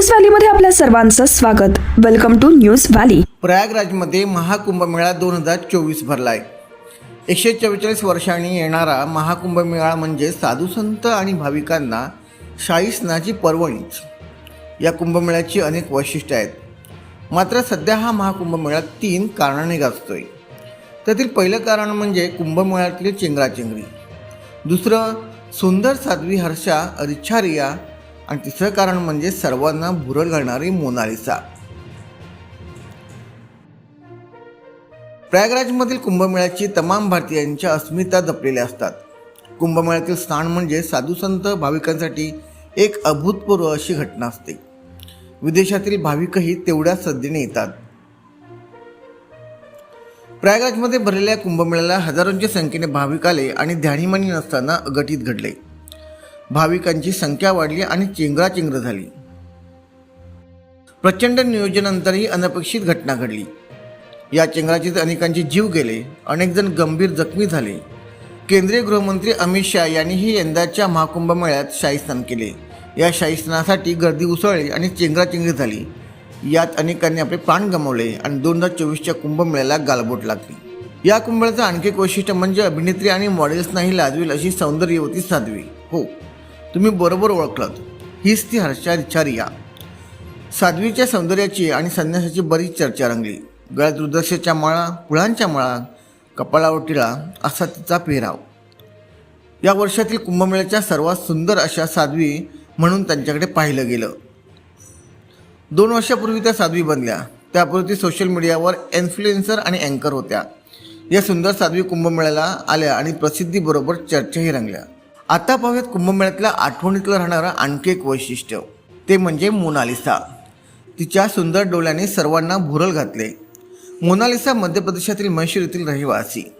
News व्हॅलीमध्ये आपल्या सर्वांचं स्वागत. Welcome to news valley. प्रयागराजमध्ये महाकुंभमेळा दोन हजार चोवीस भरला आहे एकशे चव्वेचाळीस वर्षांनी येणारा महाकुंभमेळा म्हणजे साधुसंत आणि भाविकांना शाही स्नाची पर्वणीच. या कुंभमेळ्याची अनेक वैशिष्ट्ये आहेत. मात्र सध्या हा महाकुंभमेळा तीन कारणाने गाजतोय. त्यातील पहिलं कारण म्हणजे कुंभमेळ्यातली चेंगराचेंगरी. दुसरं सुंदर साध्वी हर्षा रिच्छारिया आणि तिसरं कारण म्हणजे सर्वांना भुरळ घालणारी मोनालिसा. प्रयागराजमधील कुंभमेळ्याची तमाम भारतीयांच्या अस्मिता जपलेल्या असतात. कुंभमेळ्यातील स्थान म्हणजे साधुसंत भाविकांसाठी एक अभूतपूर्व अशी घटना असते. विदेशातील भाविकही तेवढ्या श्रद्धेने येतात. प्रयागराजमध्ये भरलेल्या कुंभमेळ्याला हजारोंच्या संख्येने भाविक आले आणि ध्यानीमानी नसताना अघटित घडले. भाविकांची संख्या वाढली आणि चेंगराचेंगर झाली. प्रचंड नियोजनानंतरही अनपेक्षित घटना घडली. या चेंगराचीत अनेकांचे जीव गेले अनेक जण गंभीर जखमी झाले. केंद्रीय गृहमंत्री अमित शहा यांनीही यंदाच्या महाकुंभमेळ्यात शाहीस्नान केले. या शाहीस्नानासाठी गर्दी उसळली आणि चेंगराचेंगरी झाली. यात अनेकांनी आपले प्राण गमावले आणि दोन हजार चोवीसच्या कुंभमेळ्याला गालबोट लागली. या कुंभमेळ्याचं आणखी एक वैशिष्ट्य म्हणजे अभिनेत्री आणि मॉडेल्सनाही लाजवेल अशी सौंदर्यवती साधवी. हो. तुम्ही बरोबर ओळखलात. हीच ती हर्षा रिचारिया साध्वीच्या सौंदर्याची आणि संन्यासाची बरीच चर्चा रंगली. गळ्यात रुद्राक्षाच्या माळा फुलांच्या माळा कपाळावर टिळा असा तिचा पेहराव. या वर्षातील कुंभमेळ्याच्या सर्वात सुंदर अशा साध्वी म्हणून त्यांच्याकडे पाहिलं गेलं. दोन वर्षापूर्वी त्या साध्वी बनल्या. त्यापूर्वी ती सोशल मीडियावर इन्फ्लुएन्सर आणि अँकर होत्या. या सुंदर साध्वी कुंभमेळ्याला आल्या आणि प्रसिद्धीबरोबर चर्चाही रंगल्या. आता पाहूयात कुंभमेळ्यातल्या आठवणीतलं राहणारं आणखी एक वैशिष्ट्य. ते म्हणजे मोनालिसा. तिच्या सुंदर डोळ्याने सर्वांना भुरल घातले. मोनालिसा मध्य प्रदेशातील म्हैसूर येथील रहिवासी.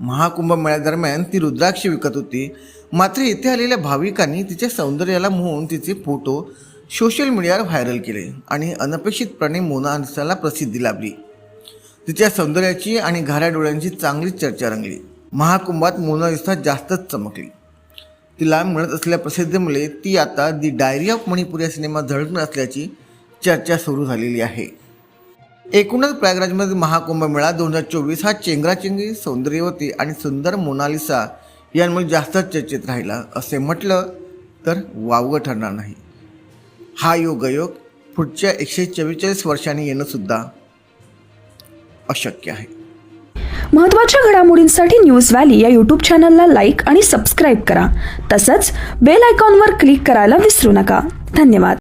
महाकुंभमेळ्यादरम्यान ती रुद्राक्ष विकत होती. मात्र इथे आलेल्या भाविकांनी तिच्या सौंदर्याला मोहून तिचे फोटो सोशल मीडियावर व्हायरल केले आणि अनपेक्षितपणे मोनालिसाला प्रसिद्धी लाभली. तिच्या सौंदर्याची आणि घाऱ्या डोळ्यांची चांगलीच चर्चा रंगली. महाकुंभात मोनालिसा जास्तच चमकली. तिला मिळत असलेल्या प्रसिद्धीमुळे ती आता दी डायरी ऑफ मणिपूर या सिनेमात झळकणार असल्याची चर्चा सुरू झालेली आहे. एकूणच प्रयागराजमध्ये महाकुंभ मेळा दोन हजार चोवीस हा चेंगराचेंगरी सौंदर्यवती आणि सुंदर मोनालिसा यांमुळे जास्त चर्चेत राहिला असे म्हटलं तर वावगं ठरणार नाही. हा योगायोग पुढच्या एकशे चव्वेचाळीस वर्षांनी येणंसुद्धा अशक्य आहे. महत्त्वाच्या घडामोडींसाठी न्यूज व्हॅली या यूट्यूब चॅनलला लाईक आणि सबस्क्राईब करा. तसंच बेल आयकॉनवर क्लिक करायला विसरू नका. धन्यवाद.